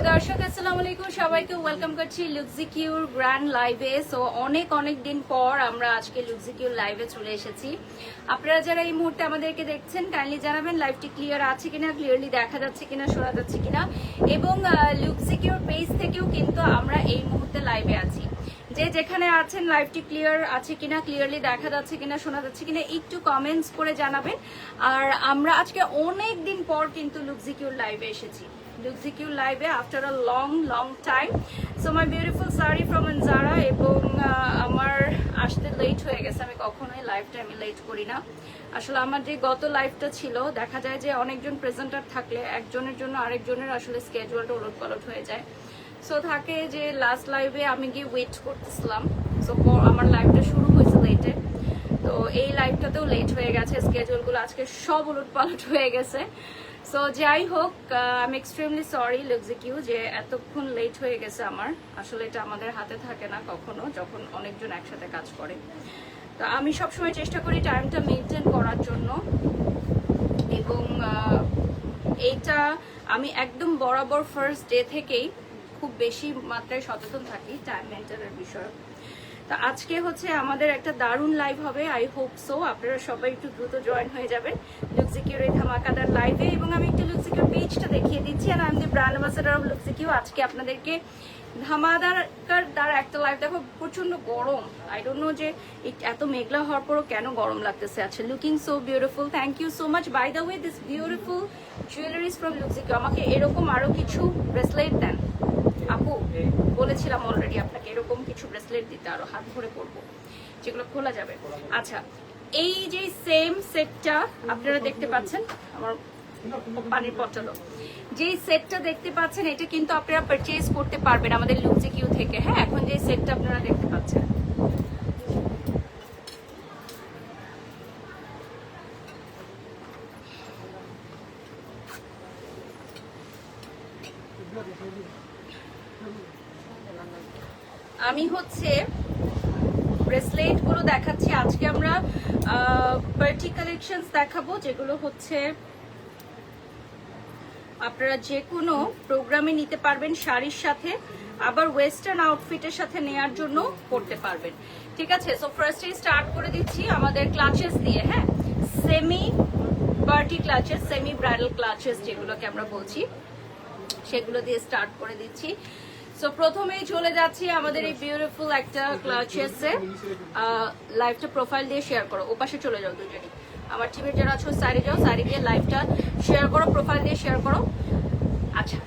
প্রিয় দর্শক, আসসালামু আলাইকুম। সবাইকে ওয়েলকাম করছি লুকজিকিউর গ্র্যান্ড লাইভে সো অনেক অনেক দিন পর আমরা আজকে লুকজিকিউর লাইভে চলে এসেছি। আপনারা যারা এই মুহূর্তে আমাদেরকে দেখছেন কাইন্ডলি জানাবেন লাইভটি ক্লিয়ার আছে কিনা ক্লিয়ারলি দেখা যাচ্ছে কিনা, শোনা যাচ্ছে কিনা। এবং লুকজিকিউর পেজ থেকেও কিন্তু আমরা এই মুহূর্তে লাইভে আছি। যে যেখানে আছেন লাইভটি ক্লিয়ার আছে কিনা ক্লিয়ারলি দেখা যাচ্ছে কিনা, শোনা যাচ্ছে কিনা, একটু কমেন্টস করে জানাবেন। আর আমরা আজকে অনেক দিন পর কিন্তু লুকজিকিউর লাইভে এসেছি। লুকজিকিউর লাইভে after a long long time so my beautiful sari from Zara এবং আমার আসতে লেট হয়ে গেছে। আমি কখনোই লাইভটা আমি লেট করি না। আসলে আমার যে গত লাইভটা ছিল, দেখা যায় যে অনেকজন প্রেজেন্টার থাকলে একজনের জন্য আরেকজনের আসলে স্কেজুয়ালটা ওলট পালট হয়ে যায়। সো থাকে যে লাস্ট লাইভে আমি গিয়ে ওয়েট করতেছিলাম। সো আমার লাইভটা শুরু হয়েছে লেটে তো এই লাইভটাতেও লেট হয়ে গেছে স্কেজুয়ালগুলো আজকে সব উলট পালট হয়ে গেছে। সো যাই হোক আমি এক্সট্রিমলি সরি লুকজিকিউ যে এতক্ষণ লেট হয়ে গেছে আমার। আসলে এটা আমাদের হাতে থাকে না কখনো, যখন অনেকজন একসাথে কাজ করে। তো আমি সবসময় চেষ্টা করি টাইমটা মেনটেন করার জন্য। এবং এইটা আমি একদম বরাবর ফার্স্ট ডে থেকেই খুব বেশি মাত্রায় সচেতন থাকি টাইম মেনটেনের বিষয়ে। তো আজকে হচ্ছে আমাদের একটা দারুণ লাইভ হবে আই হোপ সো আপনারা সবাই একটু দ্রুত জয়েন হয়ে যাবেন লুকজিকিউর এই ধামাকাদার লাইভে এবং আমি একটু লুকজিকিউর পেজটা দেখিয়ে দিচ্ছি আর আমি ব্র্যান্ড অ্যাম্বাসেডার অফ লুকজিকিউ আজকে আপনাদেরকে ধামাদার দ্বারা একটা লাইভ দেখো প্রচণ্ড গরম। আই ডোন্ট নো যে এত মেঘলা হওয়ার পরও কেন গরম লাগতেছে আচ্ছা looking so beautiful thank you so much by the way this beautiful jewelleries from Luxique আমাকে এরকম আরও কিছু ব্রেসলেট দেন। আপু, বলেছিলাম অলরেডি আপনাকে এরকম কিছু ব্রেসলেট দিতে, আরও হাত ভরে পরবো, যেগুলো খোলা যাবে। আচ্ছা এই যে সেম সেটটা আপনারা দেখতে পাচ্ছেন, আমার পানির পটলো যে সেটটা দেখতে পাচ্ছেন, এটা কিন্তু আপনারা পারচেজ করতে পারবেন আমাদের লুকজে কিউ থেকে। হ্যাঁ এখন যে সেটটা আপনারা দেখতে পাচ্ছেন আমি হচ্ছে ব্রেসলেটগুলো দেখাচ্ছি আজকে আমরা পার্টি কালেকশন দেখাবো যেগুলো হচ্ছে, আপনারা যে কোনো প্রোগ্রামে নিতে পারবেন শাড়ির সাথে, আবার ওয়েস্টার্ন আউটফিটের সাথে নেয়ার জন্য করতে পারবেন। ঠিক আছে? সো ফার্স্টে স্টার্ট করে দিচ্ছি আমাদের ক্লাচেস দিয়ে হ্যাঁ? Semi party clutches semi bridal clutches যেগুলোকে আমরা বলছি, সেগুলো দিয়ে স্টার্ট করে দিচ্ছি। সো প্রথমেই চলে যাচ্ছি আমাদের এই বিউটিফুল একটা ক্লাচেসে লাইভটা প্রোফাইল দিয়ে শেয়ার করো। ওপাশে চলে যাও দুজনই আমার টিমের যারা আছো সাইডে যাও সাইডে গিয়ে লাইভটা শেয়ার করো প্রোফাইল দিয়ে শেয়ার করো। আচ্ছা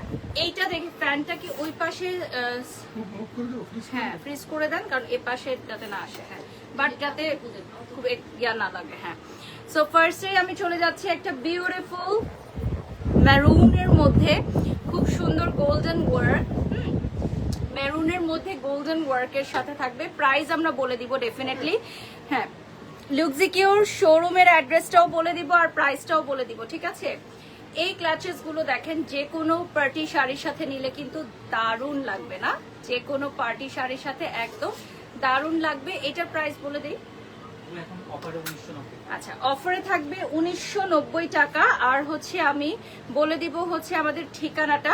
এইটা দেখি ফ্যানটা কি ওই পাশে হ্যাঁ ফ্রিজ করে দেন, কারণ এ পাশে যাতে না আসে হ্যাঁ। বাট যাতে খুব ইয়া না লাগে হ্যাঁ। সো ফার্স্টে আমি চলে যাচ্ছি একটা বিউটিফুল ম্যারুনের মধ্যে, খুব সুন্দর গোল্ডেন ওয়ার্ক মেরুনের মধ্যে গোল্ডেন ওয়ার্কের সাথে থাকবে। প্রাইস আমরা বলে দিব ডেফিনেটলি হ্যাঁ লুকজিকিওর শোরুমের অ্যাড্রেসটাও বলে দিব আর প্রাইসটাও বলে দিব, ঠিক আছে? এই ক্লাচেসগুলো দেখেন, যে কোনো পার্টি শাড়ির সাথে নিলে কিন্তু দারুণ লাগবে না? যে কোনো পার্টি শাড়ির সাথে একদম দারুণ লাগবে। এটার প্রাইস বলে দিই। এখন অফারে আচ্ছা অফারে থাকবে উনিশশো নব্বই টাকা। আর হচ্ছে আমি বলে দিব হচ্ছে আমাদের ঠিকানাটা।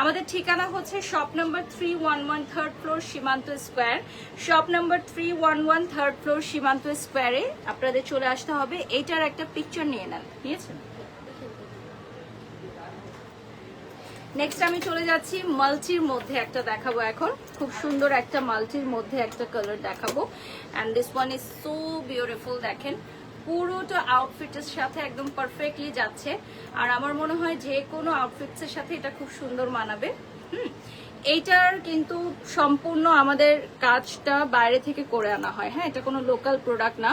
আমাদের ঠিকানা হচ্ছে shop number three one one third floor Shimanto square. Shop number three one one third floor Shimanto স্কোয়ারে আপনাদের চলে আসতে হবে। এইটার একটা পিকচার নিয়ে নেন। নিয়েছেন? নেক্সট আমি চলে যাচ্ছি মাল্টির মধ্যে একটা দেখাবো এখন। খুব সুন্দর একটা মাল্টির মধ্যে একটা কালার দেখাবো। And this one is so beautiful দেখেন। পুরোটা আউটফিটের সাথে একদম পারফেক্টলি যাচ্ছে। আর আমার মনে হয় যে কোনো আউটফিটসের সাথে এটা খুব সুন্দর মানাবে। হুম, এইটার কিন্তু সম্পূর্ণ আমাদের কাজটা বাইরে থেকে করে আনা হয়। হ্যাঁ এটা কোনো লোকাল প্রোডাক্ট না।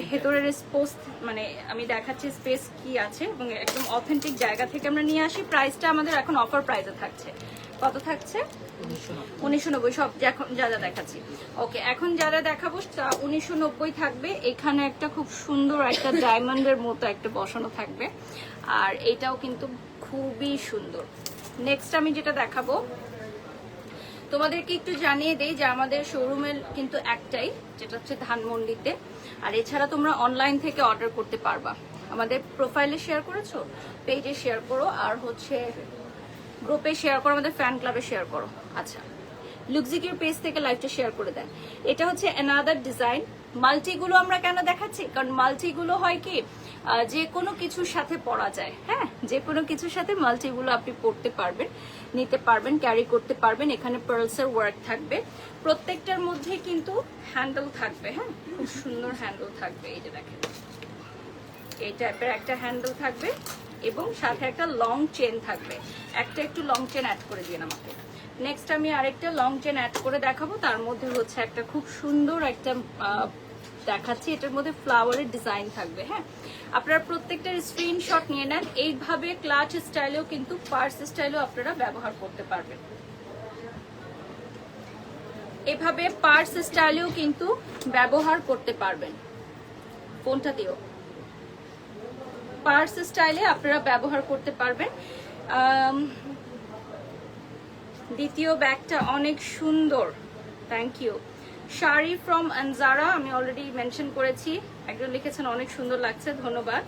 ভেতরের স্পোস মানে আমি দেখাচ্ছি স্পেস কি আছে এবং একদম অথেন্টিক জায়গা থেকে আমরা নিয়ে আসি। প্রাইসটা আমাদের এখন অফার প্রাইসে থাকছে। কত থাকছে? উনিশশো নব্বই। সব এখন যা যা দেখাচ্ছি। ওকে, এখন যারা দেখাবো, তা উনিশশো নব্বই থাকবে। এখানে একটা খুব সুন্দর একটা ডায়মন্ডের মতো একটা বসানো থাকবে। আর এটাও কিন্তু খুবই সুন্দর। নেক্সট আমি যেটা দেখাবো, তোমাদেরকে একটু জানিয়ে দেই যে আমাদের শোরুমের কিন্তু একটাই, যেটা হচ্ছে ধানমন্ডিতে। আর এছাড়া তোমরা অনলাইন থেকে অর্ডার করতে পারবা। আমাদের প্রোফাইলে শেয়ার করেছ পেজে শেয়ার করো, আর হচ্ছে গ্রুপে শেয়ার করো, আমাদের ফ্যান ক্লাবে শেয়ার করো। আচ্ছা। লুকজিকির পেজ থেকে লাইভটা শেয়ার করে দেন। এটা হচ্ছে অ্যানাদার ডিজাইন মাল্টিগুলো আমরা কেন দেখাচ্ছি? কারণ মাল্টিগুলো হয় কি যে কোনো কিছুর সাথে পরা যায় হ্যাঁ? যে কোনো কিছুর সাথে মাল্টিগুলো আপনি পরতে পারবেন, নিতে পারবেন ক্যারি করতে পারবেন। এখানে পার্লসের ওয়ার্ক থাকবে। প্রত্যেকটার মধ্যে কিন্তু হ্যান্ডেল থাকবে হ্যাঁ? খুব সুন্দর হ্যান্ডেল থাকবে। এই যে দেখেন। এই টাইপের একটা হ্যান্ডেল থাকবে এবং সাথে একটা লং চেন থাকবে। একটা একটু লং চেন অ্যাড করে দিন আমাকে। নেক্সট আমি আরেকটা লং চেন অ্যাড করে দেখাবো। তার মধ্যে হচ্ছে একটা খুব সুন্দর একটা দেখাচ্ছি। এটার মধ্যে ফ্লাওয়ারের ডিজাইন থাকবে হ্যাঁ? আপনারা প্রত্যেকটার স্ক্রিনশট নিয়ে নেন। এইভাবে ক্লাচ স্টাইলেও কিন্তু পার্স স্টাইলেও আপনারা ব্যবহার করতে পারবেন। এভাবে পার্স স্টাইলেও কিন্তু ব্যবহার করতে পারবেন। ফোনটা দিও? পার্স স্টাইলে আপনারা ব্যবহার করতে পারবেন। দ্বিতীয় ব্যাগটা অনেক সুন্দর। Thank you sari from Anzara আমি অলরেডি মেনশন করেছি। একজন লিখেছেন, অনেক সুন্দর লাগছে, ধন্যবাদ।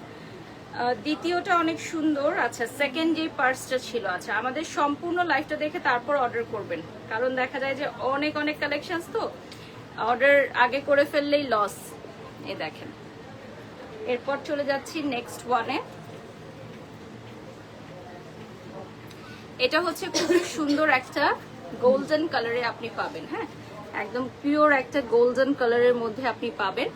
দ্বিতীয়টা অনেক সুন্দর আচ্ছা সেকেন্ড যে পার্সটা ছিল আচ্ছা আমাদের সম্পূর্ণ লাইফটা দেখে তারপর অর্ডার করবেন। কারণ দেখা যায় যে অনেক অনেক কালেকশনস তো অর্ডার আগে করে ফেললেই লস এ দেখেন। এরপর চলে যাচ্ছি নেক্সট ওয়ানে এটা হচ্ছে খুবই সুন্দর একটা গোল্ডেন কালারে আপনি পাবেন হ্যাঁ? একদম পিওর একটা গোল্ডেন কালারের মধ্যে আপনি পাবেন।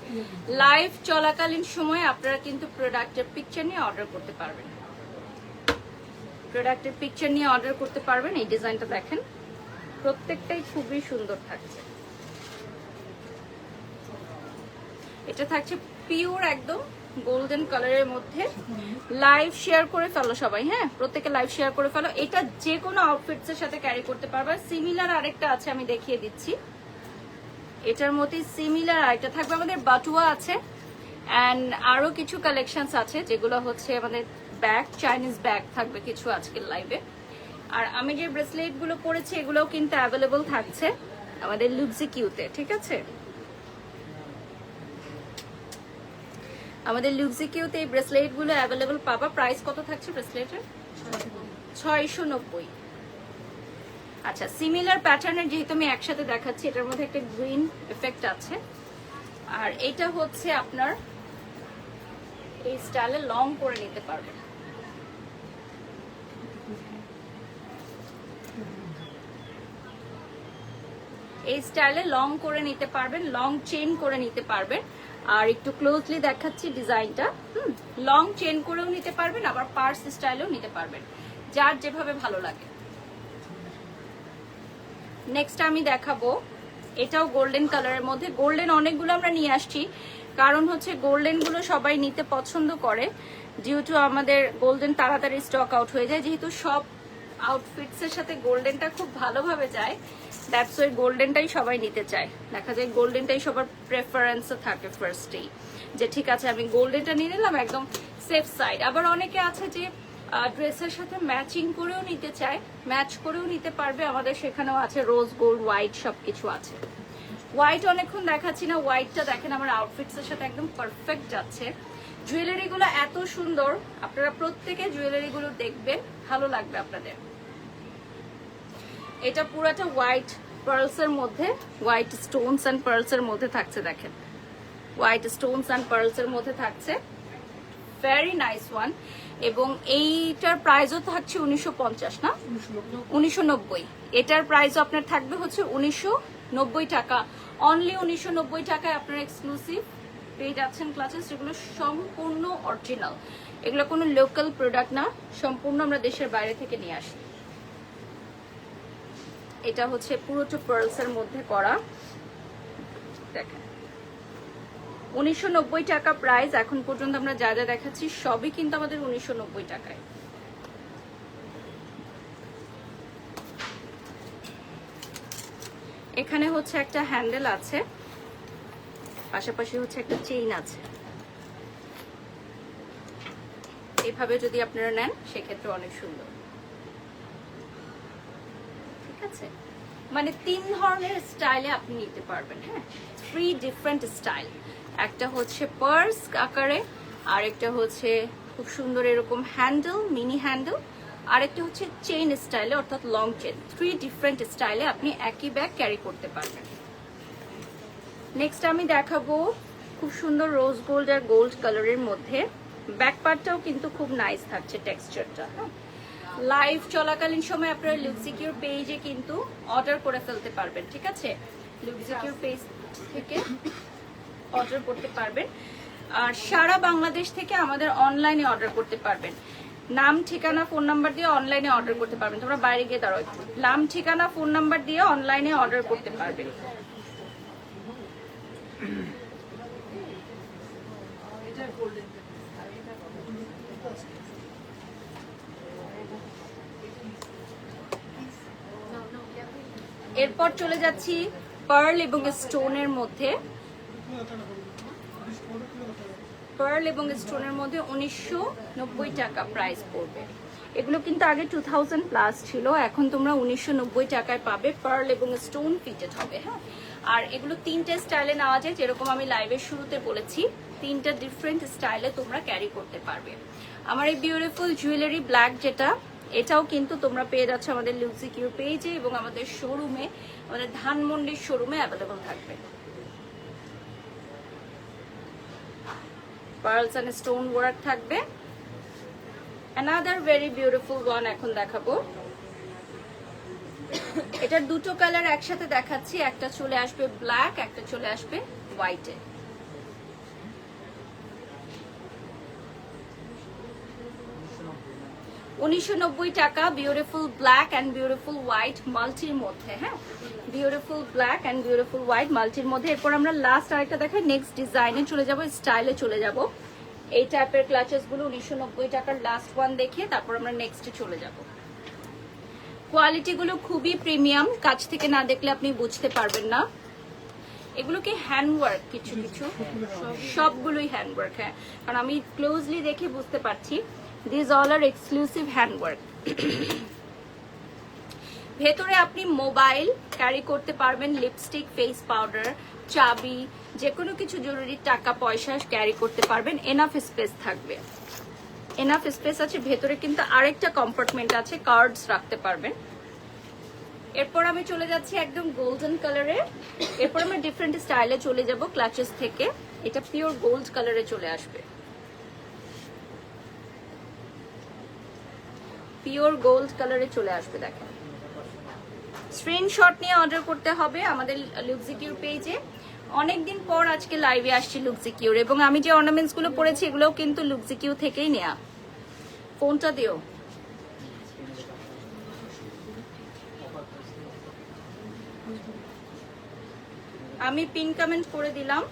লাইভ চলাকালীন সময়ে আপনারা কিন্তু প্রোডাক্টের পিকচার নিয়ে অর্ডার করতে পারবেন। প্রোডাক্টের পিকচার নিয়ে অর্ডার করতে পারবেন, এই ডিজাইনটা দেখেন। প্রত্যেকটাই খুবই সুন্দর থাকছে। এটা থাকছে পিওর একদম গোল্ডেন কালারের মধ্যে লাইভ শেয়ার করে ফেলো সবাই হ্যাঁ? প্রত্যেকে লাইভ শেয়ার করে ফেলো। এটা যে কোনো আউটফিটস এর সাথে ক্যারি করতে পারবে। সিমিলার আরেকটা আছে, আমি দেখিয়ে দিচ্ছি। এটার মধ্যে সিমিলার আরেকটা থাকবে। আমাদের বাটুয়া আছে অ্যান্ড আরও কিছু কালেকশনস আছে, যেগুলো হচ্ছে আমাদের ব্যাগ চাইনিজ ব্যাগ থাকবে কিছু আজকের লাইভে আর আমি যে ব্রেসলেটগুলো পরেছি, এগুলোও কিন্তু অ্যাভেলেবল থাকছে আমাদের লুবজি কিউতে ঠিক আছে? আমাদের লুবজি কিউতে এই ব্রেসলেটগুলো অ্যাভেলেবল পাবা। প্রাইস কত থাকছে ব্রেসলেটের ছয়শো নব্বই। আচ্ছা সিমিলার প্যাটার্নের যেহেতু আমি একসাথে দেখাচ্ছি, এটার মধ্যে একটা গ্রিন এফেক্ট আছে। আর এটা হচ্ছে আপনার এই স্টাইলে লং করে নিতে পারবেন। এই স্টাইলে লং করে নিতে পারবেন লং চেন করে নিতে পারবেন। আর একটু ক্লোজলি দেখাচ্ছি ডিজাইনটা। হুম লং চেন করেও নিতে পারবেন, আবার পার্স স্টাইলেও নিতে পারবেন, যার যেভাবে ভালো লাগে। নেক্সট আমি দেখাবো, এটাও গোল্ডেন কালারের মধ্যে। গোল্ডেন অনেকগুলো আমরা নিয়ে আসছি, কারণ হচ্ছে গোল্ডেনগুলো সবাই নিতে পছন্দ করে ডিউ টু আমাদের গোল্ডেন তাড়াতাড়ি স্টক আউট হয়ে যায়, যেহেতু সব আউটফিটস এর সাথে গোল্ডেনটা খুব ভালোভাবে যায়। দ্যাটস ওই গোল্ডেনটাই সবাই নিতে চায়। দেখা যায় গোল্ডেনটাই সবার প্রেফারেন্স থাকে ফার্স্টেই যে ঠিক আছে, আমি গোল্ডেনটা নিয়ে নিলাম, একদম সেফ সাইড আবার অনেকে আছে যে ড্রেসের সাথে ম্যাচিং করেও নিতে চায়। ম্যাচ করেও নিতে পারবে। আমাদের সেখানেও আছে রোজ গোল্ড হোয়াইট সব কিছু আছে। হোয়াইট অনেকক্ষণ দেখাচ্ছি না। হোয়াইটটা দেখেন, আমার আউটফিটস এর সাথে একদম পারফেক্ট যাচ্ছে। জুয়েলারি গুলো এত সুন্দর। আপনারা প্রত্যেকে জুয়েলারি গুলো দেখবেন। ভালো লাগবে আপনাদের। এটা পুরাটা হোয়াইট পার্লস এর মধ্যে হোয়াইট স্টোনস এন্ড পার্লস এর মধ্যে থাকছে, দেখেন। হোয়াইট স্টোনস এন্ড পার্লস এর মধ্যে থাকছে। ভেরি নাইস ওয়ান এবং এইটার প্রাইসও থাকছে উনিশশো পঞ্চাশ, না? উনিশশো নব্বই। এটার প্রাইসও আপনার থাকবে হচ্ছে উনিশশো নব্বই টাকা। অনলি উনিশশো নব্বই টাকায় আপনার এক্সক্লুসিভ পেয়ে যাচ্ছেন ক্লাসেস যেগুলো সম্পূর্ণ অরিজিনাল এগুলো কোনো লোকাল প্রোডাক্ট না, সম্পূর্ণ আমরা দেশের বাইরে থেকে নিয়ে আসি। এটা হচ্ছে পুরোটা পার্লস এর মধ্যে করা। দেখেন। উনিশশো নব্বই টাকা প্রাইস এখন পর্যন্ত আমরা যা যা দেখাচ্ছি, সবই কিন্তু আমাদের উনিশশো নব্বই টাকায়। এখানে হচ্ছে একটা হ্যান্ডেল আছে, পাশাপাশি হচ্ছে একটা চেইন আছে। এভাবে যদি আপনারা নেন, সেক্ষেত্রে অনেক সুন্দর ঠিক আছে মানে তিন ধরনের স্টাইলে আপনি নিতে পারবেন হ্যাঁ? থ্রি ডিফারেন্ট স্টাইল একটা হচ্ছে পার্স আকারে আর একটা হচ্ছে খুব সুন্দর এরকম হ্যান্ডেল মিনি হ্যান্ডেল আরেকটা হচ্ছে চেইন স্টাইলে অর্থাৎ লং চেন থ্রি ডিফারেন্ট স্টাইলে আপনি একই ব্যাগ ক্যারি করতে পারবেন। নেক্সট আমি দেখাবো খুব সুন্দর রোজ গোল্ড আর গোল্ড কালারের মধ্যে। ব্যাক পার্টটাও কিন্তু খুব নাইস থাকছে টেক্সচারটা লাইভ চলাকালীন সময় আপনারা লুকসিকিউর পেজে কিন্তু অর্ডার করে ফেলতে পারবেন ঠিক আছে? লুকসিকিউর পেজ থেকে অর্ডার করতে পারবেন। আর সারা বাংলাদেশ থেকে আমাদের অনলাইনে অর্ডার করতে পারবেন। নাম ঠিকানা ফোন নাম্বার দিয়ে অনলাইনে অর্ডার করতে পারবেন। তোমরা বাইরে গিয়ে দাঁড়াও নাম ঠিকানা ফোন নাম্বার দিয়ে অনলাইনে অর্ডার করতে পারবেন। এরপর চলে যাচ্ছি পার্ল এবং স্টোনের মধ্যে। পার্ল এবং স্টোনের মধ্যে উনিশশো নব্বই টাকা প্রাইস পড়বে। এগুলো কিন্তু আগে টু থাউজেন্ড প্লাস ছিল, এখন তোমরা উনিশশো নব্বই টাকায় পাবে পার্ল এবং স্টোন ফিটেড হবে হ্যাঁ? আর এগুলো তিনটে স্টাইলে নেওয়া যায়, যেরকম আমি লাইভের শুরুতে বলেছি, তিনটা ডিফারেন্ট স্টাইলে তোমরা ক্যারি করতে পারবে। আমার এই বিউটিফুল জুয়েলারি ব্ল্যাক যেটা এটাও কিন্তু তোমরা পেয়ে যাচ্ছ আমাদের কিউ পেজে এবং আমাদের শোরুমে আমাদের ধানমন্ডির শোরুমে অ্যাভেলেবল থাকবে। পার্লস অ্যান্ড স্টোন ওয়ার্ক থাকবে। অ্যানাদার ভেরি বিউটিফুল ওয়ান এখন দেখাবো। এটার দুটো কালার একসাথে দেখাচ্ছি, একটা চলে আসবে ব্ল্যাক একটা চলে আসবে হোয়াইটে উনিশশো নব্বই টাকা beautiful black and beautiful white মাল্টির মধ্যে হ্যাঁ? Beautiful black and beautiful white মাল্টির মধ্যে। এরপর আমরা লাস্ট আরেকটা দেখাই নেক্সট ডিজাইনে চলে যাব স্টাইলে চলে যাব। এই টাইপের ক্লাচেসগুলো উনিশশো টাকার লাস্ট ওয়ান দেখে তারপর আমরা নেক্সটে চলে যাব। কোয়ালিটি গুলো খুবই প্রিমিয়াম কাছ থেকে না দেখলে আপনি বুঝতে পারবেন না। এগুলো কি হ্যান্ডওয়ার্ক কিছু কিছু, সবগুলোই হ্যান্ডওয়ার্ক হ্যাঁ। কারণ আমি ক্লোজলি দেখে বুঝতে পারছি। This all are exclusive handwork ভেতরে আপনি মোবাইল ক্যারি করতে পারবেন লিপস্টিক ফেস পাউডার চাবি যে কোনো কিছু জরুরি টাকা, পয়সা ক্যারি করতে পারবেন। এনাফ স্পেস থাকবে। এনাফ স্পেস আছে, ভেতরে কিন্তু আরেকটা কম্পার্টমেন্ট আছে কার্ডস রাখতে পারবেন। এরপর আমি চলে যাচ্ছি একদম গোল্ডেন কালারে এরপর আমরা ডিফারেন্ট স্টাইলে চলে যাব ক্লাচেস থেকে। এটা পিওর গোল্ড কালারে চলে আসবে। পিওর গোল্ড কালারে চলে আসবে, দেখেন। স্ক্রিনশট নিয়ে অর্ডার করতে হবে আমাদের লুকজিকিউর পেজে অনেকদিন পর আজকে লাইভে আসছি লুকজিকিউর এবং আমি যে অর্নামেন্টসগুলো পরেছি এগুলোও কিন্তু লুকজিকিউ থেকেই নেয়া। ফোনটা দিও। আমি পিন কমেন্ট করে দিলাম।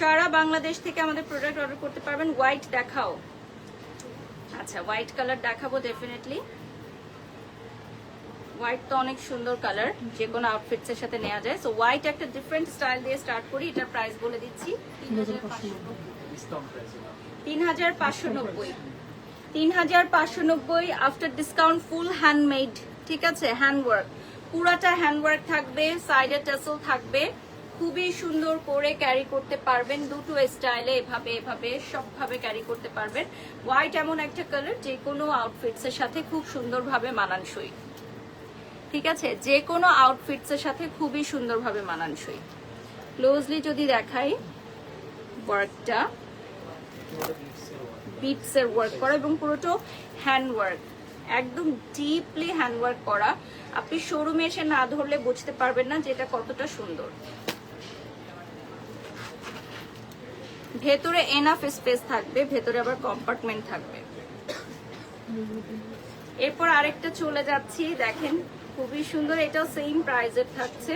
সারা বাংলাদেশ থেকে আমাদের প্রোডাক্ট অর্ডার করতে পারবেন হোয়াইট দেখাও। আচ্ছা হোয়াইট কালার দেখাবো ডেফিনেটলি হোয়াইট তো অনেক সুন্দর কালার যে কোনো আউটফিটস এর সাথে নেওয়া যায়। সো হোয়াইট একটা ডিফারেন্ট স্টাইল দিয়ে স্টার্ট করি, এটার প্রাইস বলে দিচ্ছি। তিন হাজার পাঁচশো নব্বই। তিন হাজার পাঁচশো নব্বই আফটার ডিসকাউন্ট ফুল হ্যান্ডমেড ঠিক আছে? হ্যান্ডওয়ার্ক পুরাটা হ্যান্ডওয়ার্ক থাকবে সাইডে টেসল থাকবে। খুবই সুন্দর করে ক্যারি করতে পারবেন। দুটো স্টাইলে এভাবে এভাবে সবভাবে ক্যারি করতে পারবেন। হোয়াইট এমন একটা কালার যে কোনো আউটফিটস এর সাথে খুব সুন্দরভাবে মানানসই। ঠিক আছে? যে কোনো আউটফিটস এর সাথে খুবই সুন্দরভাবে মানানসই। ক্লোজলি যদি দেখাই ওয়ার্কটা বিটস এর ওয়ার্ক করা এবং পুরোটা হ্যান্ড ওয়ার্ক একদম ডিপলি হ্যান্ড ওয়ার্ক করা। আপনি শোরুমে এসে না ধরলে বুঝতে পারবেন না যে এটা কতটা সুন্দর। ভেতরে এনাফ স্পেস থাকবে, ভেতরে আবার কম্পার্টমেন্ট থাকবে। এরপর আরেকটা চলে যাচ্ছি, দেখেন, খুবই সুন্দর, এটাও সেম প্রাইজের থাকছে।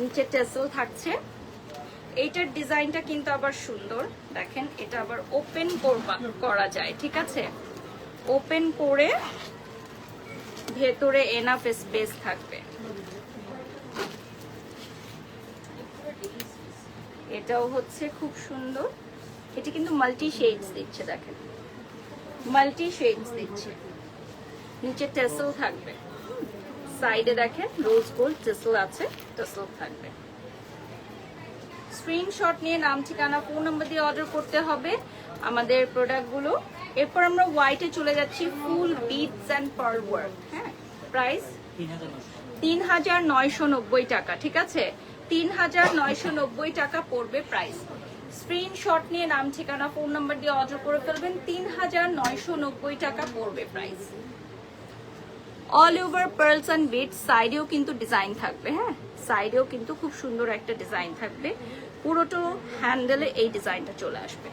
নিচে টেসেল থাকছে। এইটার ডিজাইনটা কিন্তু আবার সুন্দর। দেখেন, এটা আবার ওপেন করা যায়, ঠিক আছে? ওপেন করে ভেতরে এনাফ স্পেস থাকবে। এটাও হচ্ছে খুব সুন্দর। এটি কিন্তু মাল্টি শেডস দিচ্ছে দেখেন। মাল্টি শেডস দিচ্ছে। নিচে টেসেল থাকবে। সাইডে দেখেন রোজ গোল্ড টেসেল আছে টেসেল থাকবে। স্ক্রিনশট নিয়ে নাম ঠিকানা ফোন নাম্বার দিয়ে অর্ডার করতে হবে আমাদের প্রোডাক্টগুলো এরপর আমরা হোয়াইটে চলে যাচ্ছি full beads and pearl work হ্যাঁ? প্রাইস তিন হাজার নশো তিন হাজার নয়শো নব্বই টাকা ঠিক আছে? তিন হাজার নয়শো নব্বই টাকা পড়বে প্রাইস স্ক্রিনশট নিয়ে নাম, ঠিকানা ফোন নাম্বার দিয়ে অর্ডার করে ফেলবেন। তিন হাজার নয়শো নব্বই টাকা পড়বে price all over pearls and bead সাইডেও কিন্তু ডিজাইন থাকবে হ্যাঁ? সাইডেও কিন্তু খুব সুন্দর একটা ডিজাইন থাকবে। পুরোটো হ্যান্ডেলে এই ডিজাইনটা চলে আসবে।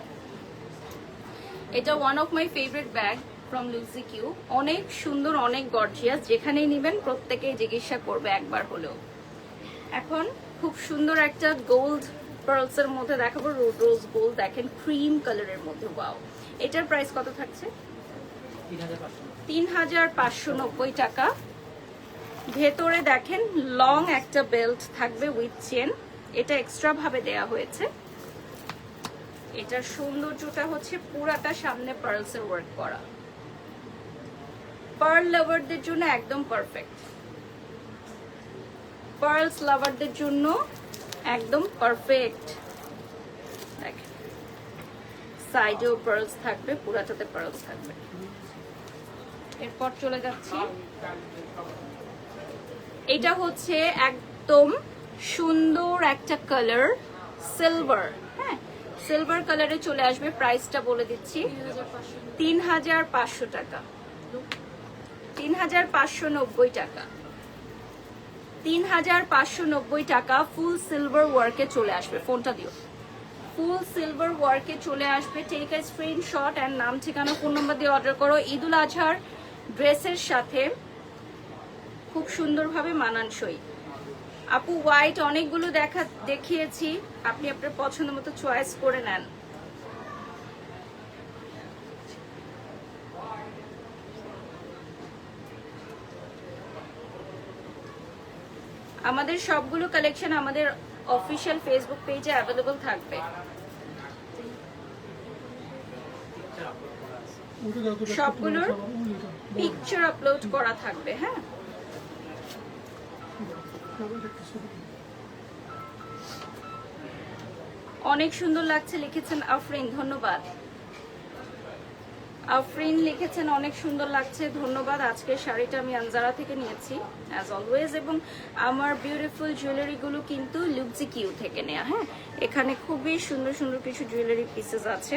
এটা one of my favourite bag from Luxique অনেক সুন্দর, অনেক গর্জিয়াস যেখানেই নেবেন, প্রত্যেকেই জিজ্ঞাসা করবে একবার হলেও। এখন খুব সুন্দর একটা গোল্ড পার্লস এর মধ্যে দেখাবো রোড রোজ গোল্ড দেখেন ক্রিম কালারের মধ্যে ওয়াও এটার প্রাইস কত থাকছে? তিন হাজার পাঁচশো নব্বই টাকা। ভেতরে দেখেন লং একটা বেল্ট থাকবে উইথ চেন এটা এক্সট্রা ভাবে দেয়া হয়েছে। এটার সৌন্দর্যটা হচ্ছে পুরাটা সামনে পার্লস এর ওয়ার্ক করা। পার্ল লাভারদের জন্য একদম পারফেক্ট পার্লস লাভারদের জন্য একদম পারফেক্ট সাইডেও পার্লস থাকবে, পুরাটাতে পার্লস থাকবে। এরপর চলে যাচ্ছি। এটা হচ্ছে একদম সুন্দর একটা কালার সিলভার হ্যাঁ সিলভার কালারে চলে আসবে প্রাইসটা বলে দিচ্ছি। তিন হাজার পাঁচশো টাকা। তিন হাজার পাঁচশো নব্বই টাকা। তিন হাজার পাঁচশো নব্বই টাকা ফুল সিলভার ওয়ার্কে চলে আসবে। ফোনটা দিও। ফুল সিলভার ওয়ার্কে চলে আসবে। টেক এ স্ক্রিনশট অ্যান্ড নাম, ঠিকানা ফোন নাম্বার দিয়ে অর্ডার করো। ঈদুল আজহার ড্রেসের সাথে খুব সুন্দরভাবে মানানসই। আপু হোয়াইট অনেকগুলো দেখা, দেখিয়েছি। আপনি আপনার পছন্দ মতো চয়েস করে নেন। আমাদের সবগুলো কালেকশন আমাদের অফিসিয়াল ফেসবুক পেজে অ্যাভেলেবল থাকবে। সবগুলোর পিকচার আপলোড করা থাকবে হ্যাঁ? অনেক সুন্দর লাগছে, লিখেছেন আফরিন, ধন্যবাদ। আফরিন লিখেছেন, অনেক সুন্দর লাগছে। ধন্যবাদ, আজকের শাড়িটা আমি আনজারা থেকে নিয়েছি অ্যাজ অলওয়েজ এবং আমার বিউটিফুল জুয়েলারিগুলো কিন্তু লুকজি কিউ থেকে নেওয়া হ্যাঁ? এখানে খুবই সুন্দর সুন্দর কিছু জুয়েলারি পিসেস আছে।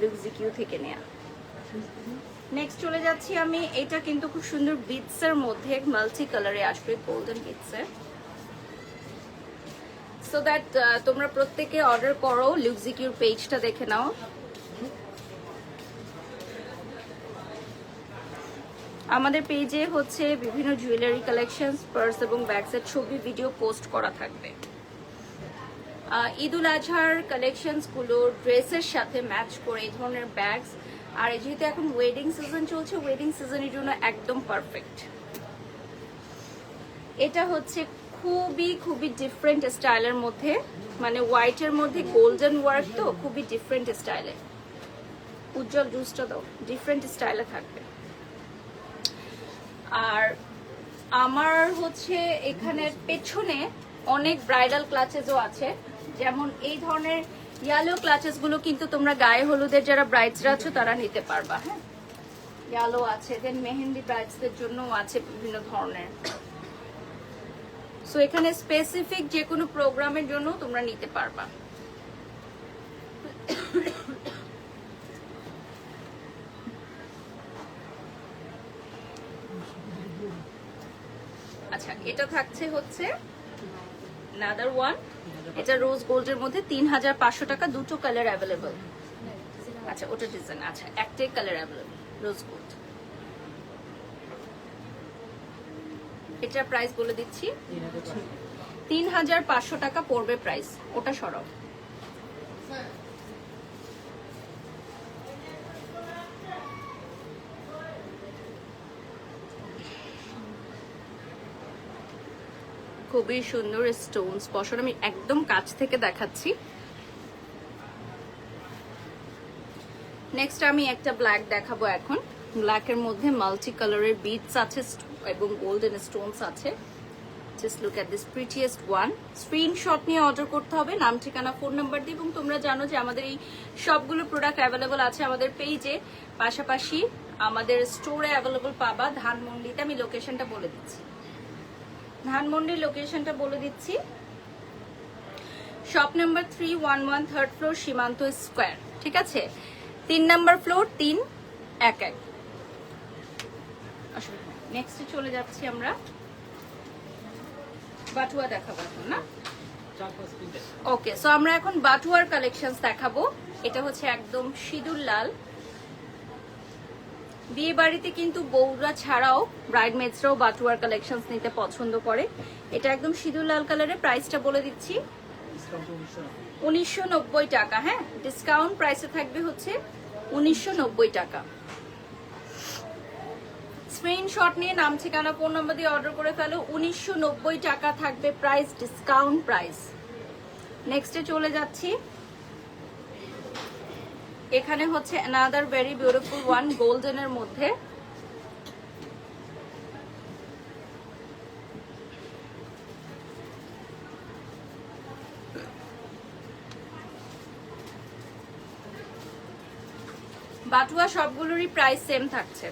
লুকজি কিউ থেকে নেওয়া নেক্সট চলে যাচ্ছি আমি, এটা কিন্তু খুব সুন্দর বিটস এর মধ্যে মাল্টি কালারে আসবে গোল্ডেন বিটস এর সো দ্যাট তোমরা প্রত্যেকে অর্ডার করো লুকজিকিউর পেজটা দেখে নাও। আমাদের পেজে হচ্ছে বিভিন্ন জুয়েলারি কালেকশন পার্স এবং ব্যাগসের ছবি ভিডিও পোস্ট করা থাকবে। ঈদুল আজহার কালেকশনসগুলো ড্রেসের সাথে ম্যাচ করে এই ধরনের ব্যাগস আর যেহেতু এখন ওয়েডিং সিজন চলছে ওয়েডিং সিজনের জন্য একদম পারফেক্ট এটা হচ্ছে খুবই খুবই ডিফারেন্ট স্টাইলের মধ্যে মানে হোয়াইটের মধ্যে গোল্ডেন ওয়ার্ক তো, খুবই ডিফারেন্ট স্টাইলে উজ্জ্বল জুসটা তো ডিফারেন্ট স্টাইলে থাকবে। আর আমার হচ্ছে এখানের পেছনে অনেক ব্রাইডাল ক্লাচেসও আছে। যেমন এই ধরনের ইয়ালো ক্লাচেসগুলো কিন্তু তোমরা গায়ে হলুদের যারা ব্রাইডসরা আছো, তারা নিতে পারবা হ্যাঁ? ইয়ালো আছে দেন মেহেন্দি ব্রাইডসদের জন্যও আছে বিভিন্ন ধরনের। সো এখানে স্পেসিফিক যে কোনো প্রোগ্রামের জন্য তোমরা নিতে পারবা আচ্ছা এটা থাকছে হচ্ছে নাদার ওয়ান এটা রোজ গোল্ডের মধ্যে তিন হাজার পাঁচশো টাকা দুটো কালার অ্যাভেলেবল আচ্ছা ওটা ডিজাইন আচ্ছা একটাই কালার অ্যাভেলেবল রোজ গোল্ড এটা প্রাইস বলে দিচ্ছি। তিন হাজার পাঁচশো টাকা পড়বে প্রাইস ওটা সরাও। খুবই সুন্দর স্টোনস বসানো আমি একদম কাছ থেকে দেখাচ্ছি। নেক্সট আমি একটা ব্ল্যাক দেখাবো এখন। ব্ল্যাকের মধ্যে মাল্টি কালারের বিটস আছে এবং গোল্ডেন স্টোনস আছে। Just look at this prettiest one screenshot নিয়ে অর্ডার করতে হবে, নাম, ঠিকানা ফোন নাম্বার দিয়ে, এবং তোমরা জানো যে আমাদের এই সবগুলো প্রোডাক্ট অ্যাভেলেবল আছে আমাদের পেজে পাশাপাশি আমাদের স্টোরে অ্যাভেলেবল পাবা ধানমন্ডিতে। আমি লোকেশনটা বলে দিচ্ছি। ধানমন্ডির লোকেশনটা বলে দিচ্ছি। Shop number three one one third floor Shimanto square ঠিক আছে? তিন নাম্বার ফ্লোর তিন এক এক। নেক্সটে চলে যাচ্ছি আমরা। বাটুয়া দেখাবো এখন না? ওকে সো আমরা এখন বাটুয়ার কালেকশনস দেখাবো। এটা হচ্ছে একদম সিঁদুর লাল। বিয়ে বাড়িতে কিন্তু বউরা ছাড়াও ব্রাইডমেডসরাও বাটুয়ার কালেকশনস নিতে পছন্দ করে। এটা একদম সিঁদুর লাল কালারের প্রাইসটা বলে দিচ্ছি। উনিশশো নব্বই টাকা হ্যাঁ? ডিসকাউন্ট প্রাইসে থাকবে হচ্ছে উনিশশো নব্বই টাকা। স্ক্রিনশট নিয়ে নাম, ঠিকানা ফোন নাম্বার দিয়ে অর্ডার করে ফেলো। উনিশশো নব্বই টাকা থাকবে প্রাইস ডিসকাউন্ট প্রাইস নেক্সটে চলে যাচ্ছি। এখানে হচ্ছে অ্যানাদার ভেরি বিউটিফুল ওয়ান গোল্ডেনের মধ্যে। বাটুয়া সবগুলোরই প্রাইস সেম থাকছে।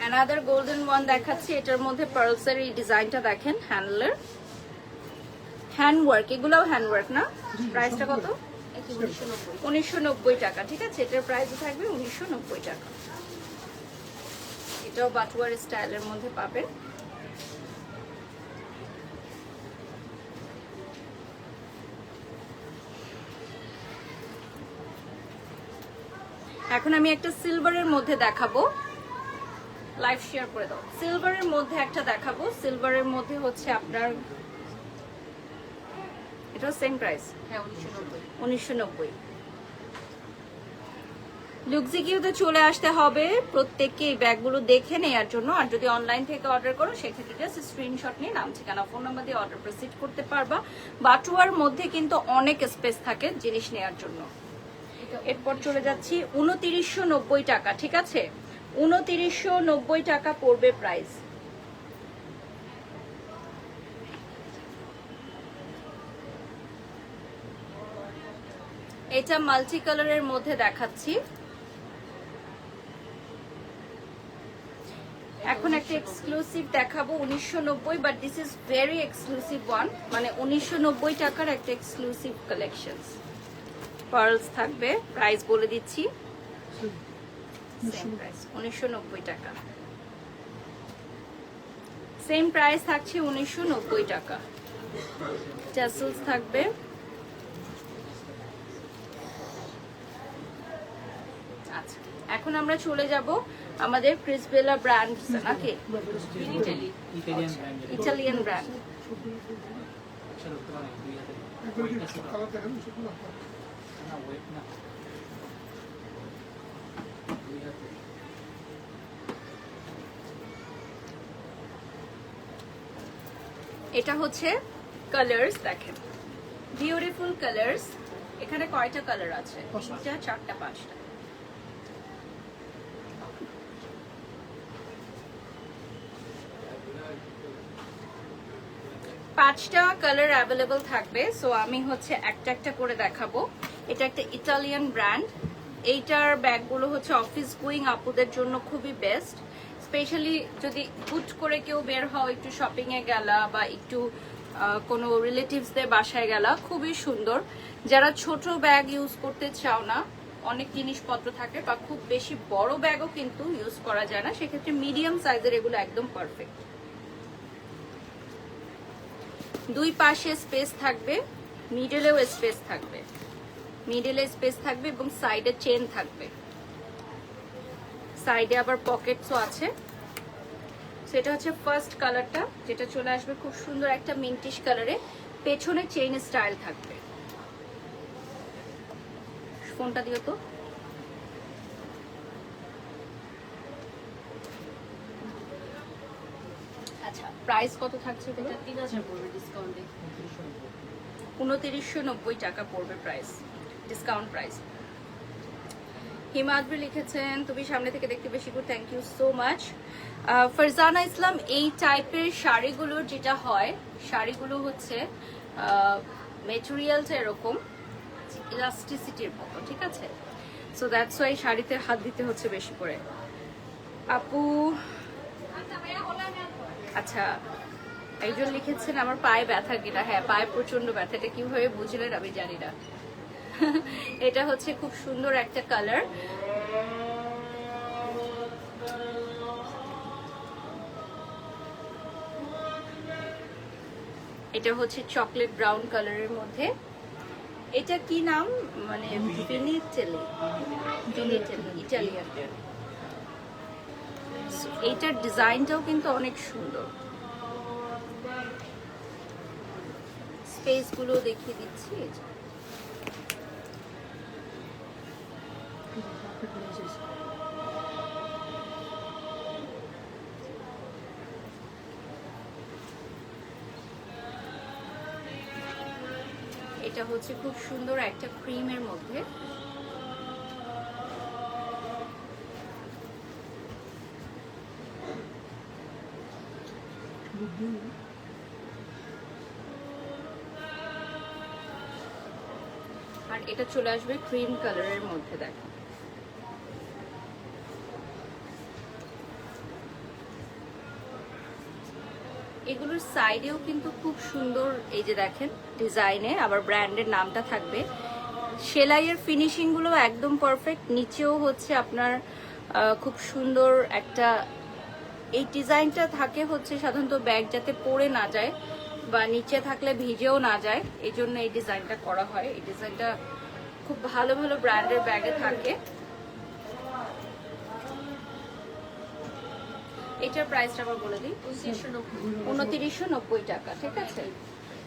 অ্যানাদার গোল্ডেন ওয়ান দেখাচ্ছি, এটার মধ্যে পার্লসের এই ডিজাইনটা দেখেন হ্যান্ডলের হ্যান্ড ওয়ার্ক এগুলোও হ্যান্ড ওয়ার্ক না প্রাইসটা কত? উনিশশো নব্বই টাকা, ঠিক আছে? এটার প্রাইস থাকবে উনিশশো নব্বই টাকা। এটাও বাটুয়ার স্টাইলের মধ্যে পাবেন। এখন আমি একটা সিলভারের মধ্যে দেখাবো। লাইভ শেয়ার করে দাও। সিলভারের মধ্যে একটা দেখাবো। সিলভারের মধ্যে হচ্ছে আপনার এটাও সেম প্রাইস হ্যাঁ উনিশশো নব্বই। লুকজিকিউতে চলে আসতে হবে। প্রত্যেককে এই ব্যাগগুলো দেখে নেওয়ার জন্য। আর যদি অনলাইন থেকে অর্ডার করো সেক্ষেত্রে জাস্ট স্ক্রিনশট নিয়ে নাম ঠিকানা ফোন নাম্বার দিয়ে অর্ডার প্রসিড করতে পারবা। বাটুয়ার মধ্যে কিন্তু অনেক স্পেস থাকে জিনিস নেওয়ার জন্য। এরপর চলে যাচ্ছি উনতিরিশশো নব্বই টাকা ঠিক আছে? উনতিরিশশো নব্বই টাকা পড়বে প্রাইস এটা মাল্টি কালারের মধ্যে দেখাচ্ছি। এখন একটা এক্সক্লুসিভ দেখাবো উনিশশো নব্বই but this is very exclusive one মানে উনিশশো নব্বই টাকার একটা এক্সক্লুসিভ কালেকশন পার্লস থাকবে প্রাইস বলে দিচ্ছি। সেম প্রাইস উনিশশো নব্বই টাকা। সেম প্রাইস থাকছে উনিশশো নব্বই টাকা। টেসেলস থাকবে আচ্ছা এখন আমরা চলে যাব আমাদের ক্রিসবেলা ব্র্যান্ড নাকি? ইটালিয়ান ব্র্যান্ড এটা হচ্ছে কালার্স দেখেন। বিউটিফুল কালার্স এখানে কয়টা কালার আছে? চারটা পাঁচটা। পাঁচটা কালার অ্যাভেলেবল থাকবে সো আমি হচ্ছে একটা একটা করে দেখাবো। এটা একটা ইটালিয়ান ব্র্যান্ড এইটার ব্যাগগুলো হচ্ছে অফিস গোয়িং আপুদের জন্য খুবই বেস্ট স্পেশালি যদি হুট করে কেউ বের হও, একটু শপিং এ গেলা বা একটু কোনো রিলেটিভসদের বাসায় গেলা, খুবই সুন্দর। যারা ছোট ব্যাগ ইউজ করতে চাও না, অনেক জিনিসপত্র থাকে, বা খুব বেশি বড় ব্যাগও কিন্তু ইউজ করা যায় না, সেক্ষেত্রে মিডিয়াম সাইজের এগুলো একদম পারফেক্ট দুই পাশে স্পেস থাকবে মিডলেও স্পেস থাকবে। মিডলে স্পেস থাকবে এবং সাইডে চেন থাকবে। সাইডে আবার পকেটসও আছে। সেটা হচ্ছে ফার্স্ট কালারটা যেটা চলে আসবে খুব সুন্দর একটা মিন্টিশ কালারে পেছনে চেইন স্টাইল থাকবে। ফোনটা দিও তো আচ্ছা প্রাইস কত থাকছে এটা? তিন হাজার পড়বে ডিসকাউন্টে উনত্রিশশো নব্বই টাকা পড়বে প্রাইস ডিসকাউন্ট প্রাইস হিমাদ্রি লিখেছেন তুমি সামনে থেকে দেখতে বেশি good thank you so much Farzana Islam এই টাইপের শাড়িগুলোর যেটা হয় শাড়িগুলো হচ্ছে মেটেরিয়ালটা এরকম ইলাস্টিসিটির মতো ঠিক আছে? সো দ্যাটস ওয়াই শাড়িতে হাত দিতে হচ্ছে বেশি করে। আপু আচ্ছা একজন লিখেছেন আমার পায়ে ব্যথা কিনা? হ্যাঁ পায়ে প্রচণ্ড ব্যথা। এটা কীভাবে বুঝলেন আমি জানি না। এটা হচ্ছে খুব সুন্দর একটা কালার এটা হচ্ছে চকলেট ব্রাউন কালারের মধ্যে। এটা কি নাম? মানে ভিনিটেলি ভিনিটেলি ইটালিয়ান এইটার ডিজাইনটাও কিন্তু অনেক সুন্দর। স্পেসগুলো দেখিয়ে দিচ্ছি এটা হচ্ছে খুব সুন্দর একটা ক্রিমের মধ্যে। আর এটা চলে আসবে ক্রিম কালারের মধ্যে, দেখো। এগুলোর সাইডেও কিন্তু খুব সুন্দর, এই যে দেখেন ডিজাইনে আবার ব্র্যান্ডের নামটা থাকবে। সেলাইয়ের ফিনিশিংগুলো একদম পারফেক্ট নিচেও হচ্ছে আপনার খুব সুন্দর একটা এই ডিজাইনটা থাকে হচ্ছে সাধারণত ব্যাগ যাতে পরে না যায় বা নিচে থাকলে ভিজেও না যায়, এই জন্য এই ডিজাইনটা করা হয়। এই ডিজাইনটা খুব ভালো ভালো ব্র্যান্ডের ব্যাগে থাকে। এটার প্রাইসটা আবার বলে দিই। উনত্রিশশো নব্বই টাকা, ঠিক আছে?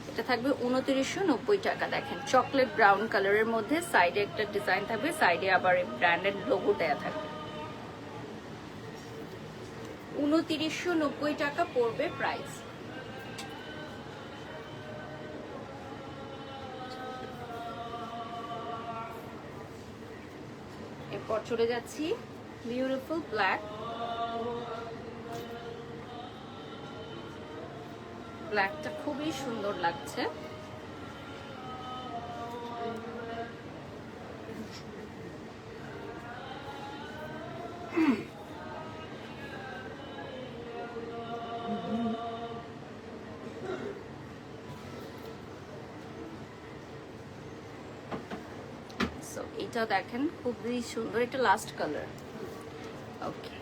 এটা থাকবে উনত্রিশশো নব্বই টাকা, দেখেন। চকলেট ব্রাউন কালারের মধ্যে সাইডে একটা ডিজাইন থাকবে সাইডে আবার ব্র্যান্ডের লোগো দেয়া থাকবে। উনত্রিশশো নব্বই টাকা পড়বে প্রাইস এরপর চলে যাচ্ছি বিউটিফুল ব্ল্যাক ব্ল্যাকটা খুবই সুন্দর লাগছে। এটা দেখেন, খুবই সুন্দর। এটা লাস্ট কালার ওকে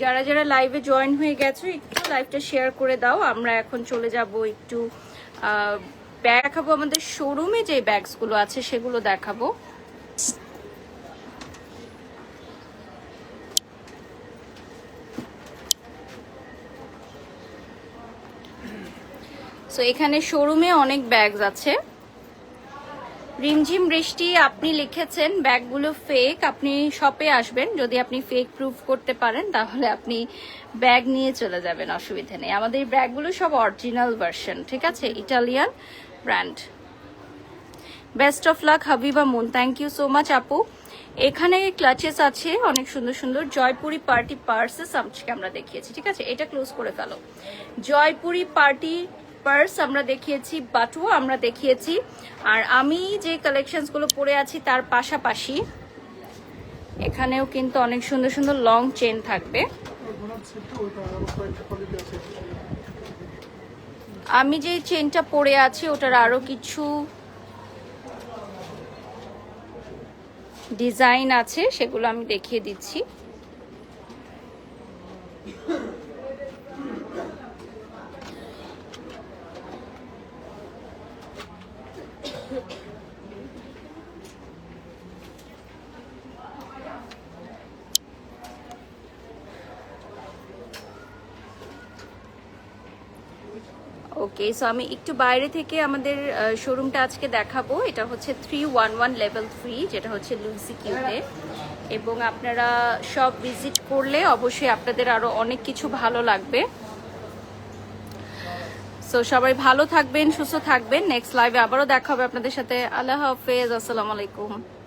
যারা যারা লাইভে জয়েন হয়ে গেছো, একটু লাইভটা শেয়ার করে দাও। আমরা এখন চলে যাব একটু ব্যাগ দেখাবো আমাদের শোরুমে যে ব্যাগসগুলো আছে, সেগুলো দেখাবো। সো এখানে শোরুমে অনেক ব্যাগস আছে। রিমঝিম বৃষ্টি, আপনি লিখেছেন ব্যাগগুলো ফেক আপনি শপে আসবেন, যদি আপনি ফেক প্রুফ করতে পারেন, তাহলে আপনি ব্যাগ নিয়ে চলে যাবেন, অসুবিধা নেই। আমাদের ব্যাগগুলো সব অরিজিনাল ভার্সন ঠিক আছে? Italian brand best of luck Habiba Moon thank you so much আপু। এখানে ক্লাচেস আছে, অনেক সুন্দর সুন্দর। জয়পুরি পার্টি পার্সেস আজকে আমরা দেখিয়েছি, ঠিক আছে? এটা ক্লোজ করে ফেলো। জয়পুরি পার্টি পার্স আমরা দেখিয়েছি বাটুয়া আমরা দেখিয়েছি। আর আমি যে কালেকশনসগুলো পরে আছি তার পাশাপাশি এখানেও কিন্তু অনেক সুন্দর সুন্দর লং চেন থাকবে। আমি যে চেনটা পরে আছি ওটার আরও কিছু ডিজাইন আছে, সেগুলো আমি দেখিয়ে দিচ্ছি ওকে সো আমি একটু বাইরে থেকে আমাদের শোরুমটা আজকে দেখাবো। এটা হচ্ছে three one one level three যেটা হচ্ছে লুসি কিউতে এবং আপনারা সব ভিজিট করলে অবশ্যই আপনাদের আরও অনেক কিছু ভালো লাগবে। সো সবাই ভালো থাকবেন, সুস্থ থাকবেন। নেক্সট লাইভে আবারও দেখা হবে আপনাদের সাথে। আল্লাহ হাফেজ, আসসালামু আলাইকুম।